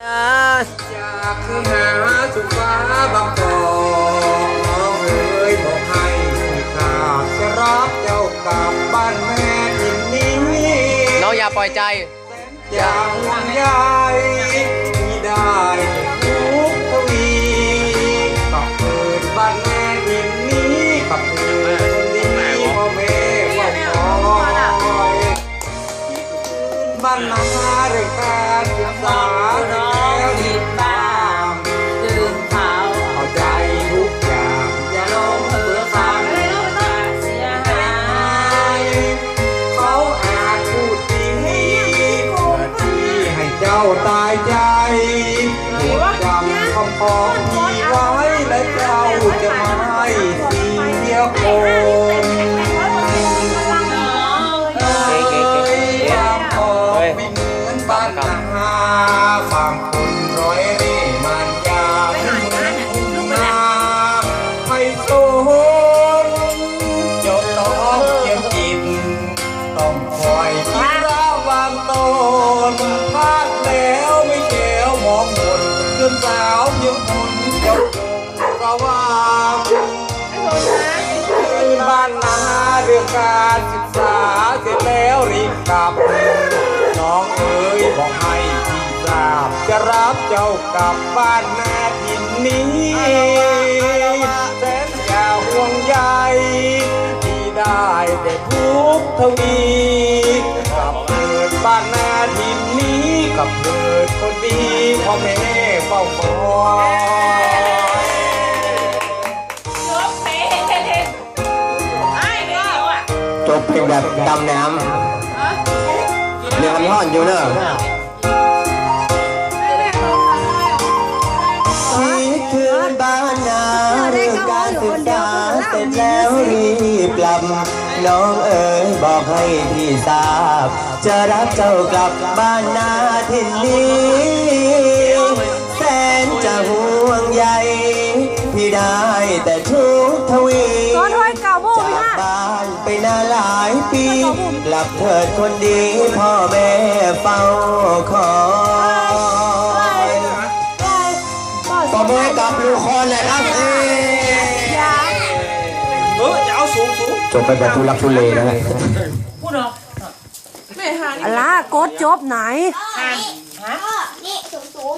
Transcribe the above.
จากหาสุฟ้าบางกอกน้องเอ๋ยบอกให้ข้าจะรับเจ้ากลับบ้านแม่ทินนี้น้องอย่าปล่อยใจ อยากห่วงใยที่ได้ทุกทวีกับเกิดบ้านแม่ทินนี้กับเกิดคนดีพ่อแม่พ่อคอยบ้านนาเรื่องการศึกษาาตายใจจำคำของที่ไว้และเจ้าจะไม่เสียคนเสาวยังหนเจ้าคงระวังคืนบ้านนาเรื่องการศึกษาเสร็จแล้วรีบกลับ น้องเอ๋ยบอกให้พี่ทราบจะรับเจ้ากลับบ้านแม่ทินนี้แสนอย่าห่วงใยที่ได้แต่ทุกทวีกลับเกิดบ้านแม่ทินนี้กับเกิดคนดี พ่อแม่เฝ้าคอยจบเพลงแบบดำน้ำเรือมันห่อนอยู่เนอะคิดถึงบ้านนาเรื่องการศึกษาเสร็จแล้วรีบกลับ น้องเอ๋ยบอกให้พี่ทราบ จะรับเจ้ากลับบ้านนาทินนี้ แต่ทุกทวีก้อนถ้วยเก่าโม่จาพี่กฮะบ้านไปนานหลายปีกลับเถิดคนดีพ่อแม่เฝ้าคอยปอมมือกับลูกคอนเลยครับเอ้ยเออจะเอาสูงสูงจบไปแบบทุลักทุเลนะฮะพูดเหรออะไรกดจบไหนอ่านนี่สูงสูง